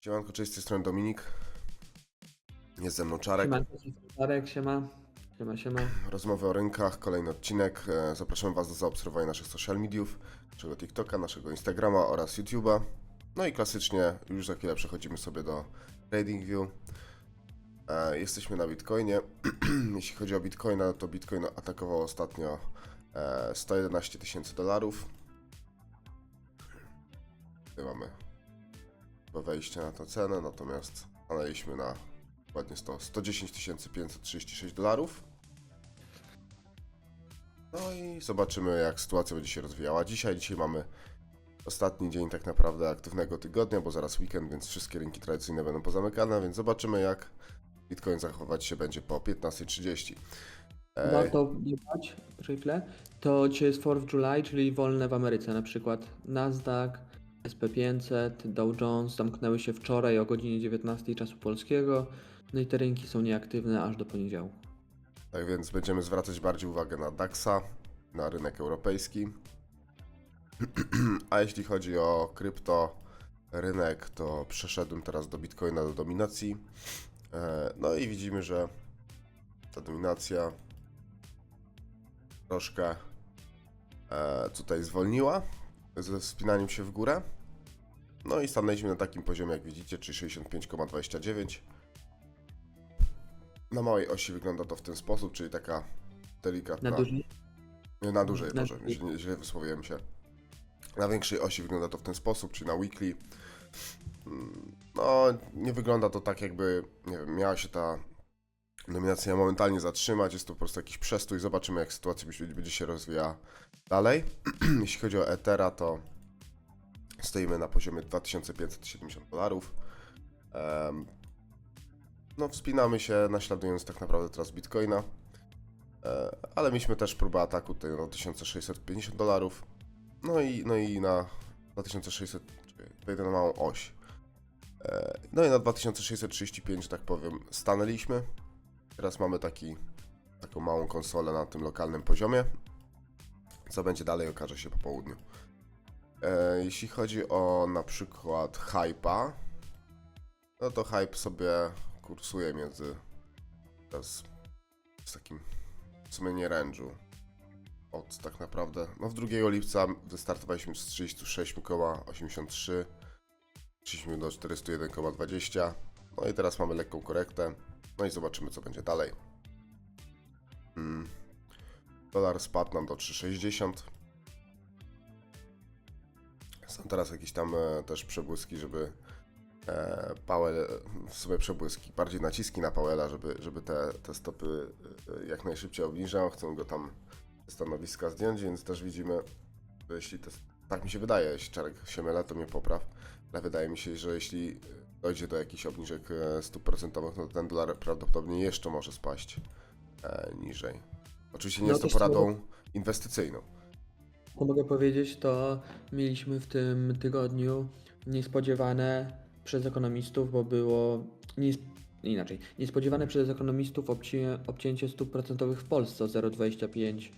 Siemanko, cześć, z tej strony Dominik. Jest ze mną Czarek. Siemanko, Czarek, siema. Siema, siema. Rozmowy o rynkach, kolejny odcinek. E, Zapraszamy Was do zaobserwowania naszych social mediów, naszego TikToka, naszego Instagrama oraz YouTube'a. No i klasycznie już za chwilę przechodzimy sobie do TradingView. E, Jesteśmy na Bitcoinie. Jeśli chodzi o Bitcoina, to Bitcoin atakował ostatnio e, 111 tysięcy dolarów. Tutaj mamy wejście na tę cenę, natomiast stanęliśmy na dokładnie 100, 110 536 dolarów. No i zobaczymy, jak sytuacja będzie się rozwijała. Dzisiaj, dzisiaj mamy ostatni dzień tak naprawdę aktywnego tygodnia, bo zaraz weekend, więc wszystkie rynki tradycyjne będą pozamykane, więc zobaczymy, jak Bitcoin zachować się będzie po 15.30. E, Warto dodać, chwilę, to dzisiaj jest 4 July, czyli wolne w Ameryce, na przykład Nasdaq, SP500, Dow Jones zamknęły się wczoraj o godzinie 19 czasu polskiego, no i te rynki są nieaktywne aż do poniedziałku. Tak więc będziemy zwracać bardziej uwagę na DAXa, na rynek europejski. A jeśli chodzi o krypto rynek, to przeszedłem teraz do Bitcoina do dominacji. E, No i widzimy, że ta dominacja troszkę e, tutaj zwolniła ze wspinaniem się w górę. No i stanęliśmy na takim poziomie, jak widzicie, czyli 65,29. Na małej osi wygląda to w ten sposób, czyli taka delikatna. Na dużej? Nie, na dużej, Na źle, źle wysłowiłem się. Na większej osi wygląda to w ten sposób, czyli na weekly. No, nie wygląda to tak, jakby, nie wiem, miała się ta nominacja momentalnie zatrzymać. Jest to po prostu jakiś przestój. Zobaczymy, jak sytuacja będzie- będzie się rozwijała dalej. Jeśli chodzi o Ethera, to stoimy na poziomie 2570 dolarów. No, wspinamy się, naśladując tak naprawdę teraz Bitcoina. E, ale mieliśmy też próbę ataku tutaj na 1650 dolarów. No i, no i na 2600, czekaj, wejdę na małą oś. E, No i na 2635, że tak powiem, stanęliśmy. Teraz mamy taki, taką małą konsolę na tym lokalnym poziomie. Co będzie dalej, okaże się po południu. E, Jeśli chodzi o na przykład hypa, no to hype sobie kursuje między z takim w sumie nie range'u. Od tak naprawdę, no w 2 lipca wystartowaliśmy z 36,83, przyszliśmy do 401,20, no i teraz mamy lekką korektę, no i zobaczymy co będzie dalej. Mm. Dolar spadł nam do 3,60. Są teraz jakieś tam e, też przebłyski, żeby e, Powell, w sumie przebłyski, bardziej naciski na Powella, żeby, żeby te, te stopy e, jak najszybciej obniżał. Chcą go tam ze stanowiska zdjąć, więc też widzimy, że jeśli to, tak mi się wydaje, jeśli Czarek się mylę, to mnie popraw, ale wydaje mi się, że jeśli dojdzie do jakichś obniżek stóp procentowych, no to ten dolar prawdopodobnie jeszcze może spaść e, niżej. Oczywiście nie No jest to- poradą inwestycyjną. Co mogę powiedzieć, to mieliśmy w tym tygodniu niespodziewane przez ekonomistów, bo było inaczej, niespodziewane przez ekonomistów obci, obcięcie stóp procentowych w Polsce o 0,25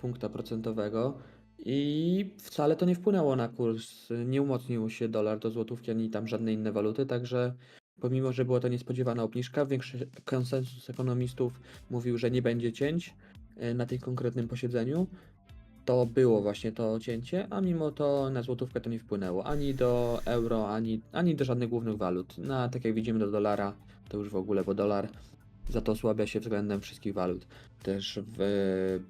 punkta procentowego i wcale to nie wpłynęło na kurs, nie umocnił się dolar do złotówki ani tam żadne inne waluty, także pomimo, że była to niespodziewana obniżka, większy konsensus ekonomistów mówił, że nie będzie cięć e, na tym konkretnym posiedzeniu, to było właśnie to cięcie, a mimo to na złotówkę to nie wpłynęło ani do euro, ani, ani do żadnych głównych walut. No a tak jak widzimy do dolara, to już w ogóle, bo dolar za to osłabia się względem wszystkich walut. Też w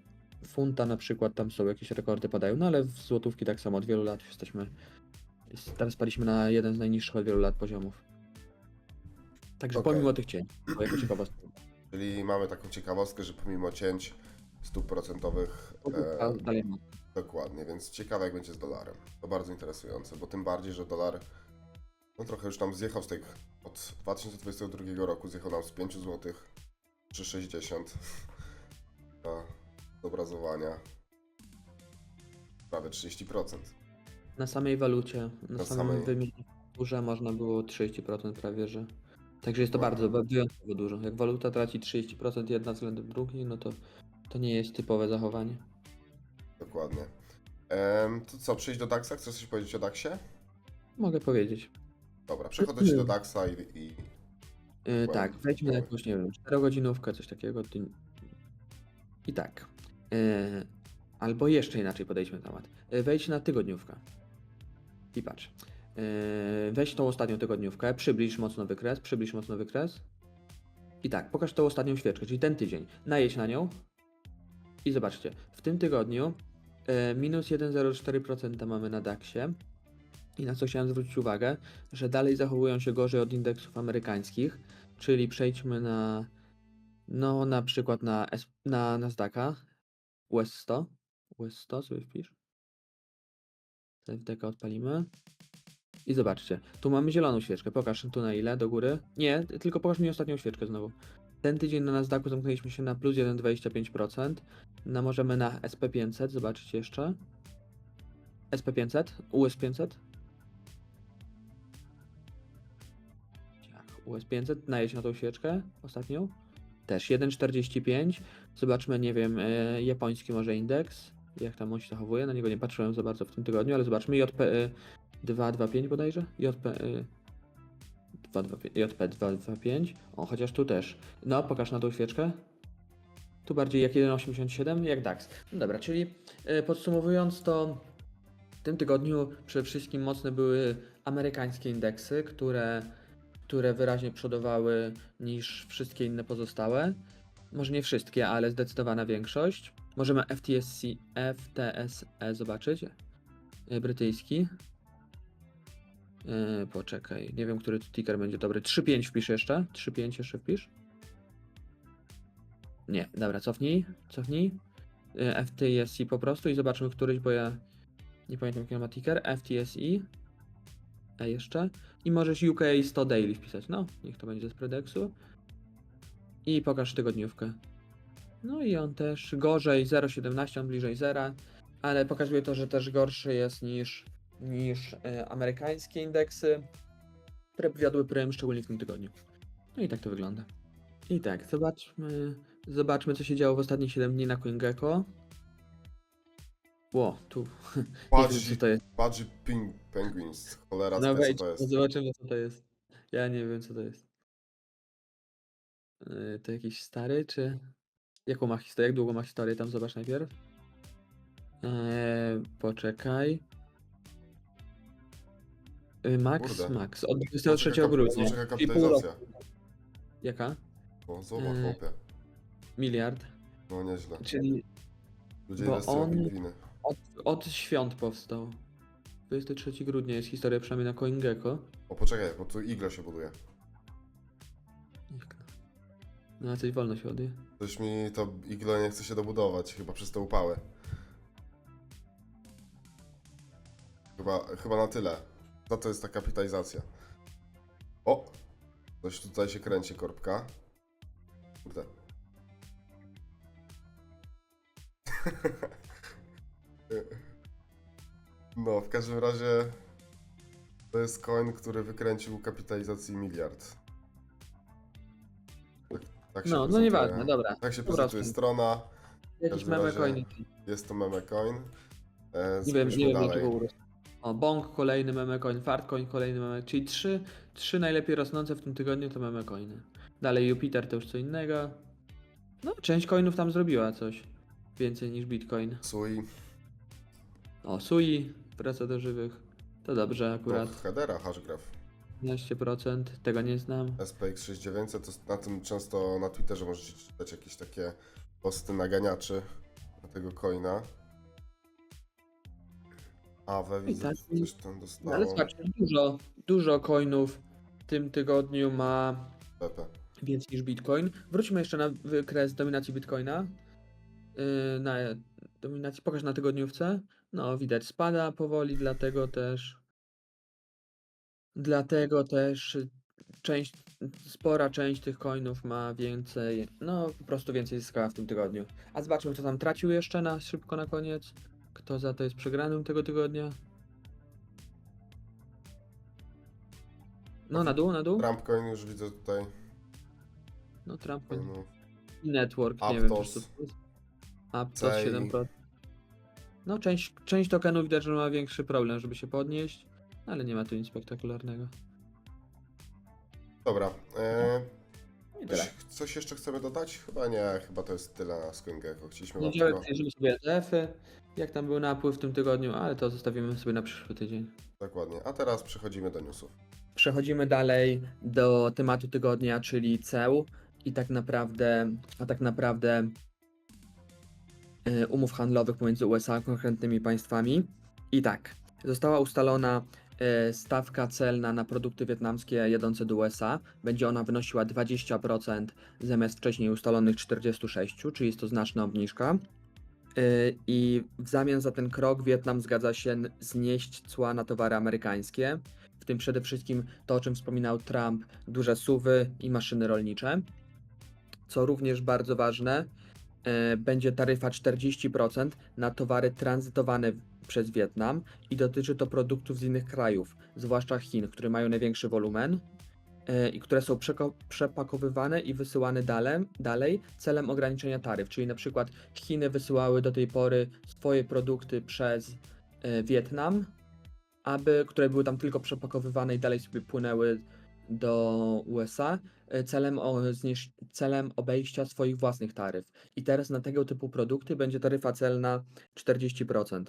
funta na przykład tam są jakieś rekordy padają, no ale w złotówki tak samo od wielu lat jesteśmy. jest- Teraz spaliśmy na jeden z najniższych od wielu lat poziomów. Także Okej. pomimo tych cięć, to jako ciekawostka. Czyli mamy taką ciekawostkę, że pomimo cięć stóp procentowych e. Dokładnie, więc ciekawe jak będzie z dolarem. To bardzo interesujące, bo tym bardziej, że dolar no trochę już tam zjechał z tych od 2022 roku zjechał nam z 5 zł 3,60 do zobrazowania prawie 30%. Na samej walucie, na, Na samym samej- wymianie kurze można było 30% prawie, że. Także jest to bardzo wyjątkowo dużo. Jak waluta traci 30% jedna względem drugiej, no to to nie jest typowe zachowanie. Dokładnie. Em, to co, przyjść do DAX-a? Chcesz coś powiedzieć o DAX-ie? Mogę powiedzieć. Dobra, przechodzę ci do DAX-a i, i Wow. tak, wejdźmy na jakąś, nie wiem, 4-godzinówkę, coś takiego. ty- I tak. Yy, albo jeszcze inaczej podejdźmy do temat. Yy, wejdź na tygodniówkę. I patrz. Yy, weź tą ostatnią tygodniówkę, przybliż mocno wykres, przybliż mocno wykres. I tak, pokaż tą ostatnią świeczkę, czyli ten tydzień. Najedź na nią. I zobaczcie, w tym tygodniu yy, minus 1,04% mamy na DAX-ie. I na co chciałem zwrócić uwagę, że dalej zachowują się gorzej od indeksów amerykańskich, czyli przejdźmy na, no na przykład na, na Nasdaqa, US 100, US 100 sobie wpisz. CFDK odpalimy. I zobaczcie, tu mamy zieloną świeczkę, pokaż tu na ile, do góry. Nie, tylko pokaż mi ostatnią świeczkę znowu. Ten tydzień na Nasdaqu zamknęliśmy się na plus 1,25%. Na możemy na SP500, zobaczyć jeszcze. SP500, US500. Tak, US500, najeść na tą świeczkę ostatnią. Też 1,45. Zobaczmy, nie wiem, e, japoński może indeks. Jak tam on się zachowuje. Na niego nie patrzyłem za bardzo w tym tygodniu, ale zobaczmy. JP e, 225 bodajże. JP e, 225, JP 225. O, chociaż tu też. No, pokaż na tą świeczkę. Tu bardziej jak 1,87, jak DAX. No dobra, czyli e, podsumowując to w tym tygodniu przede wszystkim mocne były amerykańskie indeksy, które, które wyraźnie przodowały niż wszystkie inne pozostałe. Może nie wszystkie, ale zdecydowana większość. Możemy FTSE, FTSE E zobaczyć. Yy, Brytyjski. Yy, poczekaj, nie wiem, który ticker będzie dobry. 3.5 wpisz jeszcze. 3.5 jeszcze wpisz. Nie, dobra, cofnij, cofnij. Yy, FTSE po prostu i zobaczmy któryś, bo ja nie pamiętam jaki ma ticker, FTSE. A jeszcze. I możesz UK 100 daily wpisać. No, niech to będzie z Predexu. I pokaż tygodniówkę. No i on też gorzej 0,17, on bliżej 0, ale pokazuje to, że też gorszy jest niż, niż e, amerykańskie indeksy, które wiodły prym, szczególnie w tym tygodniu. No i tak to wygląda. I tak, zobaczmy, zobaczmy co się działo w ostatnich 7 dni na CoinGecko. Ło, tu nie wiem Budgie, co to jest. Budgie Ping Penguins. Cholera, No no co wejdź, to jest? zobaczymy co to jest. Ja nie wiem co to jest. Yy, To jakiś stary, czy... Jaką ma historię? Jak długo ma historię? Tam zobacz najpierw. Eee, poczekaj. Yy, Max, Kurde. Max. Od Zobacz, 23 jaka- grudnia. zobacz, jaka Czyli pół roku. kapitalizacja. Jaka? O, zobacz, chłopie. Miliard. No nieźle. Czyli Ludzie bo inwestują on- w pingwiny. od, od świąt powstał. 23 grudnia jest historia przynajmniej na CoinGecko. O, poczekaj, bo tu iglo się buduje. No, a coś wolno się ładuje. Coś mi to iglo nie chce się dobudować, chyba przez te upały. Chyba, chyba na tyle. Za to jest ta kapitalizacja. O! Coś tutaj się kręci, korbka. Kurde. No, w każdym razie to jest coin, który wykręcił kapitalizacji miliard. Tak, tak się No, no nieważne, dobra. Tak się prezentuje prostu. strona. Każdym meme razie. Jest to meme coin. E, Nie wiem, nie wiem dalej. urósł. O, Bong kolejny meme coin, Fartcoin kolejny meme czyli trzy, trzy najlepiej rosnące w tym tygodniu to meme coiny. Dalej Jupiter to już co innego. No, część coinów tam zrobiła coś więcej niż Bitcoin. Sui, O, Sui wraca do żywych. To dobrze akurat. to headera, hashgraph. 15%, tego nie znam. SPX 6900, to na tym często na Twitterze możecie czytać jakieś takie posty naganiaczy na tego coina. Awe widzę, tak, że coś tam No, dostało. ale zobaczcie, dużo, dużo coinów w tym tygodniu ma Pepe. więcej niż Bitcoin. Wróćmy jeszcze na wykres dominacji Bitcoina. Yy, na dominacji, pokaż na tygodniówce. No, widać, spada powoli, dlatego też. Dlatego też część, spora część tych coinów ma więcej, no po prostu więcej zyskała w tym tygodniu. A zobaczmy, kto tam tracił jeszcze na szybko na koniec. Kto za to jest przegranym tego tygodnia? No, na dół, na dół. Trump coin już widzę tutaj. No, Trump. No, Network, nie Aptos. wiem też co to jest. Aptos Cej. 7%. No część, część tokenów widać, że ma większy problem, żeby się podnieść, ale nie ma tu nic spektakularnego. Dobra. E, I tyle. coś, coś jeszcze chcemy dodać? Chyba nie, chyba to jest tyle na ScoinGecko. Chcieliśmy wam Niedzielę przejrzymy sobie ETF-y, jak tam był napływ w tym tygodniu, ale to zostawimy sobie na przyszły tydzień. Dokładnie. A teraz przechodzimy do newsów. Przechodzimy dalej do tematu tygodnia, czyli ceł i tak naprawdę, a tak naprawdę e, umów handlowych pomiędzy USA a konkretnymi państwami. I tak, została ustalona stawka celna na produkty wietnamskie jadące do USA. Będzie ona wynosiła 20% zamiast wcześniej ustalonych 46%, czyli jest to znaczna obniżka. E, I w zamian za ten krok Wietnam zgadza się znieść cła na towary amerykańskie w tym przede wszystkim to, o czym wspominał Trump, duże suwy i maszyny rolnicze. Co również bardzo ważne, będzie taryfa 40% na towary tranzytowane przez Wietnam i dotyczy to produktów z innych krajów, zwłaszcza Chin, które mają największy wolumen e, i które są przepakowywane i wysyłane dalej, dalej celem ograniczenia taryf. Czyli na przykład Chiny wysyłały do tej pory swoje produkty przez e, Wietnam, aby, które były tam tylko przepakowywane i dalej sobie płynęły do USA e, celem, o, zniż- celem obejścia swoich własnych taryf. I teraz na tego typu produkty będzie taryfa celna 40%.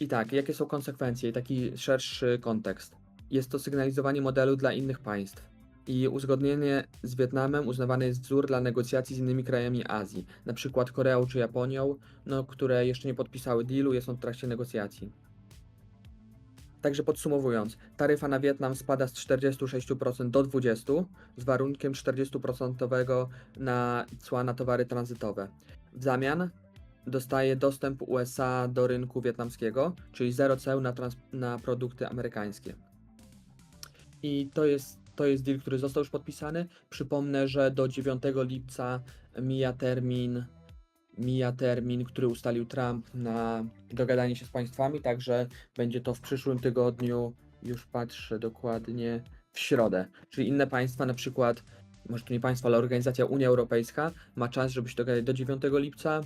I tak, jakie są konsekwencje i taki szerszy kontekst? Jest to sygnalizowanie modelu dla innych państw. I uzgodnienie z Wietnamem uznawany jest wzór dla negocjacji z innymi krajami Azji, na przykład Koreą czy Japonią, no, które jeszcze nie podpisały dealu, jest on w trakcie negocjacji. Także podsumowując, taryfa na Wietnam spada z 46% do 20% z warunkiem 40% na cła na towary tranzytowe. W zamian dostaje dostęp USA do rynku wietnamskiego, czyli zero ceł na, na produkty amerykańskie. I to jest, to jest deal, który został już podpisany. Przypomnę, że do 9 lipca mija termin mija termin, który ustalił Trump na dogadanie się z państwami, także będzie to w przyszłym tygodniu, już patrzę dokładnie, w środę. Czyli inne państwa, na przykład, może to nie państwo, ale organizacja Unia Europejska ma czas, żeby się dogadać do 9 lipca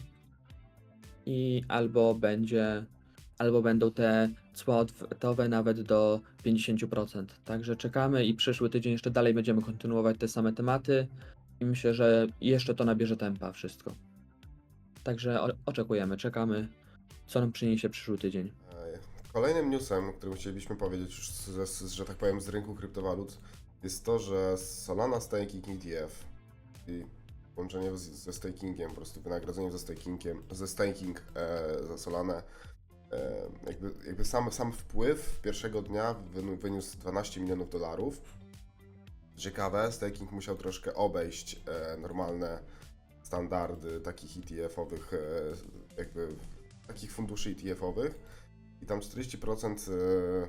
i albo będzie, albo będą te cła odwetowe nawet do 50%. Także czekamy i przyszły tydzień jeszcze dalej będziemy kontynuować te same tematy i myślę, że jeszcze to nabierze tempa wszystko. Także oczekujemy, czekamy, co nam przyniesie przyszły tydzień. E, Kolejnym newsem, o którym chcielibyśmy powiedzieć już, z, że tak powiem, z rynku kryptowalut, jest to, że Solana Staking ETF i połączenie z, ze stakingiem, po prostu wynagrodzenie ze stakingiem, ze staking e, za Solanę, e, jakby, jakby sam, sam wpływ pierwszego dnia wyniósł 12 milionów dolarów. Ciekawe, staking musiał troszkę obejść e, normalne standardy takich ETF-owych, e, jakby takich funduszy ETF-owych i tam 40%, e,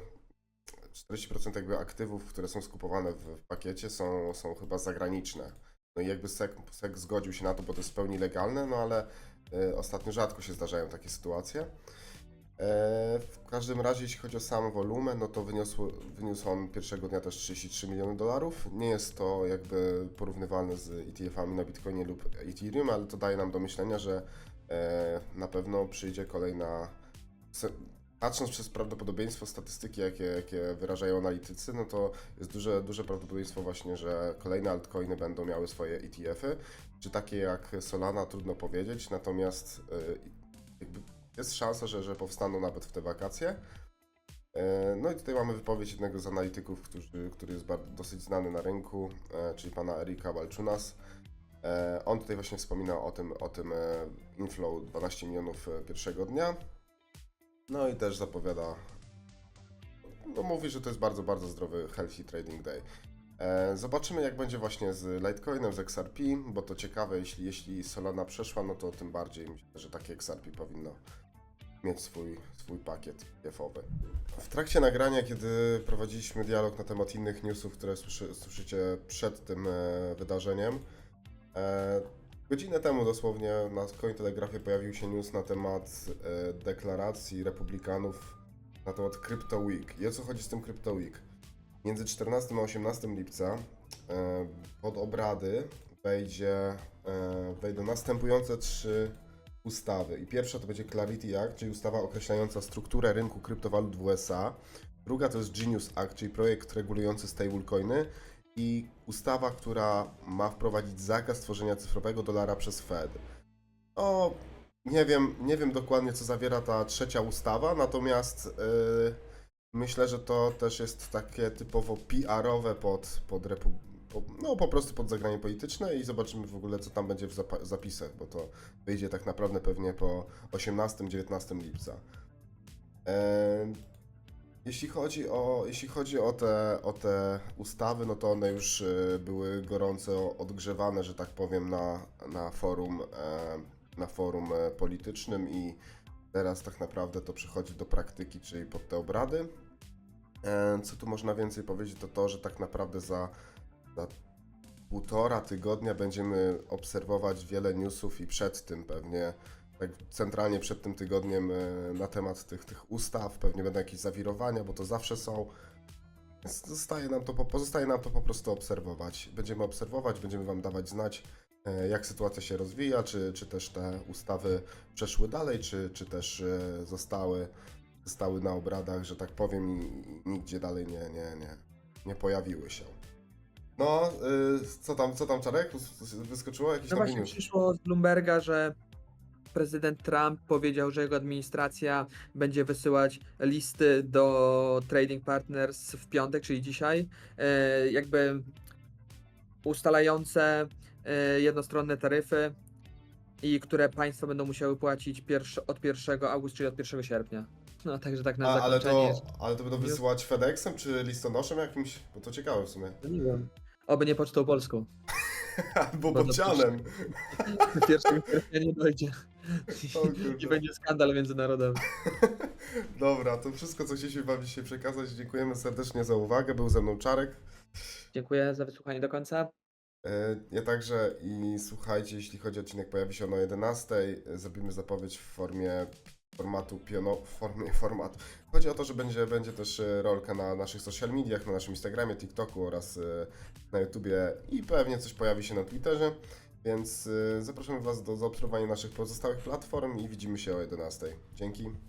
40% jakby aktywów, które są skupowane w pakiecie są, są chyba zagraniczne. No i jakby SEC, SEC zgodził się na to, bo to jest w pełni legalne, no ale e, ostatnio rzadko się zdarzają takie sytuacje. E, W każdym razie, jeśli chodzi o sam wolumen, no to wyniósł on pierwszego dnia też 33 miliony dolarów. Nie jest to jakby porównywalne z ETF-ami na Bitcoinie lub Ethereum, ale to daje nam do myślenia, że e, na pewno przyjdzie kolejna. Patrząc przez prawdopodobieństwo statystyki, jakie, jakie wyrażają analitycy, no to jest duże, duże prawdopodobieństwo właśnie, że kolejne altcoiny będą miały swoje ETF-y. Czy takie jak Solana, trudno powiedzieć, natomiast e, jest szansa, że, że powstaną nawet w te wakacje. E, No i tutaj mamy wypowiedź jednego z analityków, który, który jest bardzo, dosyć znany na rynku, e, czyli pana Erika Balczunas. E, On tutaj właśnie wspominał o tym, o tym inflow 12 milionów pierwszego dnia. No i też zapowiada, no mówi, że to jest bardzo, bardzo zdrowy, healthy trading day. Zobaczymy jak będzie właśnie z Litecoinem, z XRP, bo to ciekawe, jeśli, jeśli Solana przeszła, no to tym bardziej myślę, że takie XRP powinno mieć swój, swój pakiet ETF-owy. W trakcie nagrania, kiedy prowadziliśmy dialog na temat innych newsów, które słyszy, słyszycie przed tym e, wydarzeniem, e, godzinę temu dosłownie na Cointelegrafie pojawił się news na temat e, deklaracji republikanów na temat Crypto Week. I o co chodzi z tym Crypto Week? Między 14 a 18 lipca pod obrady wejdzie, wejdą następujące trzy ustawy. I pierwsza to będzie Clarity Act, czyli ustawa określająca strukturę rynku kryptowalut w USA. Druga to jest Genius Act, czyli projekt regulujący stablecoiny. i ustawa, która ma wprowadzić zakaz tworzenia cyfrowego dolara przez Fed. No, nie wiem, nie wiem dokładnie, co zawiera ta trzecia ustawa, natomiast yy, myślę, że to też jest takie typowo PR-owe pod, pod repu- no po prostu pod zagranie polityczne i zobaczymy w ogóle, co tam będzie w zapisach, bo to wyjdzie tak naprawdę pewnie po 18-19 lipca. Em, jeśli chodzi o, jeśli chodzi o te, o te ustawy, no to one już y, były gorąco odgrzewane, że tak powiem, na, na forum, e, na forum e, politycznym i teraz tak naprawdę to przychodzi do praktyki, czyli pod te obrady. E, Co tu można więcej powiedzieć, to to, że tak naprawdę za, za półtora tygodnia będziemy obserwować wiele newsów i przed tym pewnie, tak centralnie przed tym tygodniem e, na temat tych, tych ustaw, pewnie będą jakieś zawirowania, bo to zawsze są. Zostaje nam to, po- pozostaje nam to po prostu obserwować. Będziemy obserwować, będziemy Wam dawać znać, e, jak sytuacja się rozwija, czy, czy też te ustawy przeszły dalej, czy, czy też e, zostały, zostały na obradach, że tak powiem, i nigdzie dalej nie, nie, nie, nie pojawiły się. No, y, co tam, co tam Czarek? Wyskoczyło jakieś No nowy właśnie news? przyszło z Bloomberga, że prezydent Trump powiedział, że jego administracja będzie wysyłać listy do trading partners w piątek, czyli dzisiaj, e, jakby ustalające e, jednostronne taryfy i które państwa będą musiały płacić pierwszy, od 1 augusta, czyli od 1 sierpnia. No także tak na A, ale, zakończenie. to, ale to będą news. wysyłać FedExem czy listonoszem jakimś? Bo to ciekawe w sumie. No nie wiem. Oby nie pocztą polską. Albo Bardzo bocianem. 1 sierpnia nie dojdzie. I będzie skandal międzynarodowy. Dobra, to wszystko, co chcieliśmy Wam dzisiaj przekazać. Dziękujemy serdecznie za uwagę. Był ze mną Czarek. Dziękuję za wysłuchanie do końca. E, Ja także i słuchajcie, jeśli chodzi o odcinek, pojawi się on o 11. e, Zrobimy zapowiedź w formie formatu piono, w formie formatu. Chodzi o to, że będzie, będzie też e, rolka na naszych social mediach, na naszym Instagramie, TikToku oraz e, na YouTubie i pewnie coś pojawi się na Twitterze. Więc e, zapraszamy Was do zaobserwowania naszych pozostałych platform i widzimy się o 11. Dzięki.